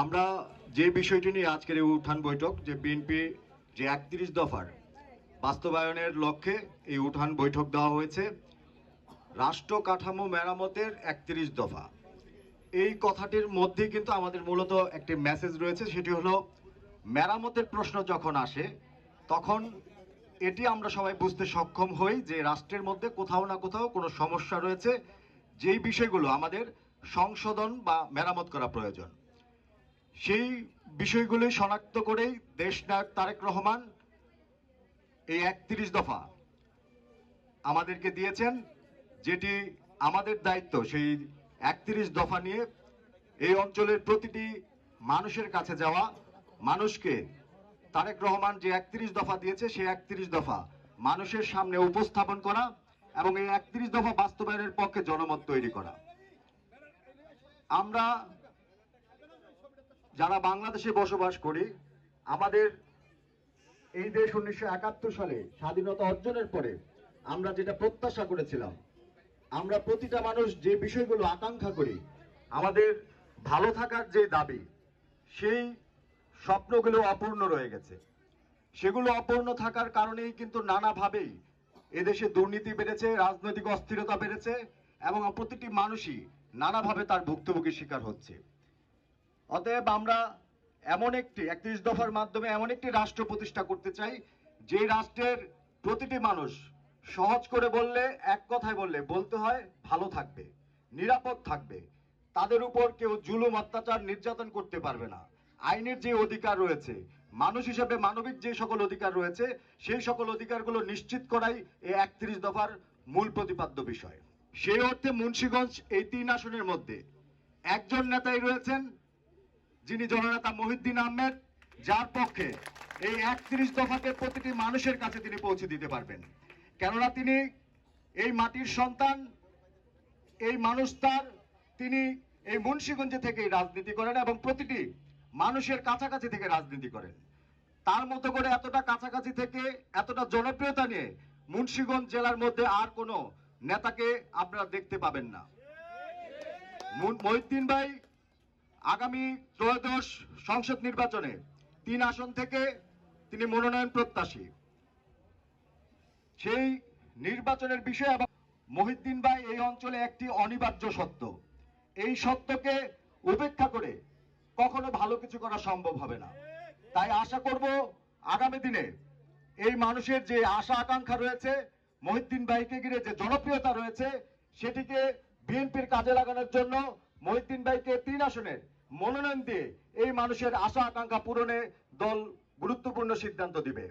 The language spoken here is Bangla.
আমরা যে বিষয়টি নিয়ে আজকের এই উত্থান বৈঠক, যে বিএনপি যে একত্রিশ দফার বাস্তবায়নের লক্ষ্যে এই উঠান বৈঠক দেওয়া হয়েছে, রাষ্ট্র কাঠামো মেরামতের একত্রিশ দফা। এই কথাটির মধ্যেই কিন্তু আমাদের মূলত একটি মেসেজ রয়েছে, সেটি হলো মেরামতের প্রশ্ন যখন আসে, তখন এটি আমরা সবাই বুঝতে সক্ষম হই যে রাষ্ট্রের মধ্যে কোথাও না কোথাও কোনো সমস্যা রয়েছে, যেই বিষয়গুলো আমাদের সংশোধন বা মেরামত করা প্রয়োজন। সেই বিষয়গুলি শনাক্ত করেই দেশনায়ক তারেক রহমান এই একত্রিশ দফা আমাদেরকে দিয়েছেন, যেটি আমাদের দায়িত্ব সেই একত্রিশ দফা নিয়ে এই অঞ্চলের প্রতিটি মানুষের কাছে যাওয়া, মানুষকে তারেক রহমান যে একত্রিশ দফা দিয়েছে সেই একত্রিশ দফা মানুষের সামনে উপস্থাপন করা এবং এই একত্রিশ দফা বাস্তবায়নের পক্ষে জনমত তৈরি করা। আমরা যারা বাংলাদেশে বসবাস করি, আমাদের এই দেশ উনিশশো একাত্তর সালে স্বাধীনতা অর্জনের পরে আমরা যেটা প্রত্যাশা করেছিলাম, আমরা প্রতিটা মানুষ যে বিষয়গুলো আকাঙ্ক্ষা করি, আমাদের ভালো থাকার যে দাবি, সেই স্বপ্নগুলো অপূর্ণ রয়ে গেছে। সেগুলো অপূর্ণ থাকার কারণেই কিন্তু নানাভাবেই এদেশে দুর্নীতি বেড়েছে, রাজনৈতিক অস্থিরতা বেড়েছে এবং প্রতিটি মানুষই নানাভাবে তার ভুক্তভোগীর শিকার হচ্ছে। অতএব আমরা এমন একটি, একত্রিশ দফার মাধ্যমে এমন একটি রাষ্ট্র প্রতিষ্ঠা করতে চাই, যে রাষ্ট্রের প্রতিটি মানুষ সহজ করে বললে, এক কথায় বললে, বলতে হয়, ভালো থাকবে, নিরাপদ থাকবে। তাদের উপর কেউ জুলুম, অত্যাচার, নির্যাতন করতে পারবে না। আইনের যে অধিকার রয়েছে, মানুষ হিসেবে মানবিক যে সকল অধিকার রয়েছে, সেই সকল অধিকারগুলো নিশ্চিত করাই এই একত্রিশ দফার মূল প্রতিপাদ্য বিষয়। সেই অর্থে মুন্সিগঞ্জ এই তিন আসনের মধ্যে একজন নেতাই রয়েছেন যিনি জননেতা মহিউদ্দিন আহমেদ, যার পক্ষে এই একত্রিশ দফাকে প্রতিটি মানুষের কাছে তিনি পৌঁছে দিতে পারবেন। কেননা তিনি এই মাটির সন্তান, এই মানুষ তার, তিনি এই মুন্সিগঞ্জে থেকে রাজনীতি করেন এবং প্রতিটি মানুষের কাছাকাছি থেকে রাজনীতি করেন। তার মতো করে এতটা কাছাকাছি থেকে এতটা জনপ্রিয়তা নিয়ে মুন্সিগঞ্জ জেলার মধ্যে আর কোনো নেতাকে আপনারা দেখতে পাবেন না। মহিউদ্দিন ভাই আগামী ত্রয়োদশ সংসদ নির্বাচনে তিন আসন থেকে তিনি মনোনয়ন প্রত্যাশী। সেই নির্বাচনের বিষয়ে আবার মহিউদ্দিন ভাই এই অঞ্চলে একটি অনিবার্য সত্য। এই সত্যকে উপেক্ষা করে কখনো ভালো কিছু করা সম্ভব হবে না। তাই আশা করব আগামী দিনে এই মানুষের যে আশা আকাঙ্ক্ষা রয়েছে, মহিউদ্দিন ভাইকে ঘিরে যে জনপ্রিয়তা রয়েছে, সেটিকে বিএনপির কাজে লাগানোর জন্য মহিউদ্দিন ভাইকে তিন আসনের মনোনয়ন দিয়ে এই মানুষের আশা আকাঙ্ক্ষা পূরণে দল গুরুত্বপূর্ণ সিদ্ধান্ত দিবে।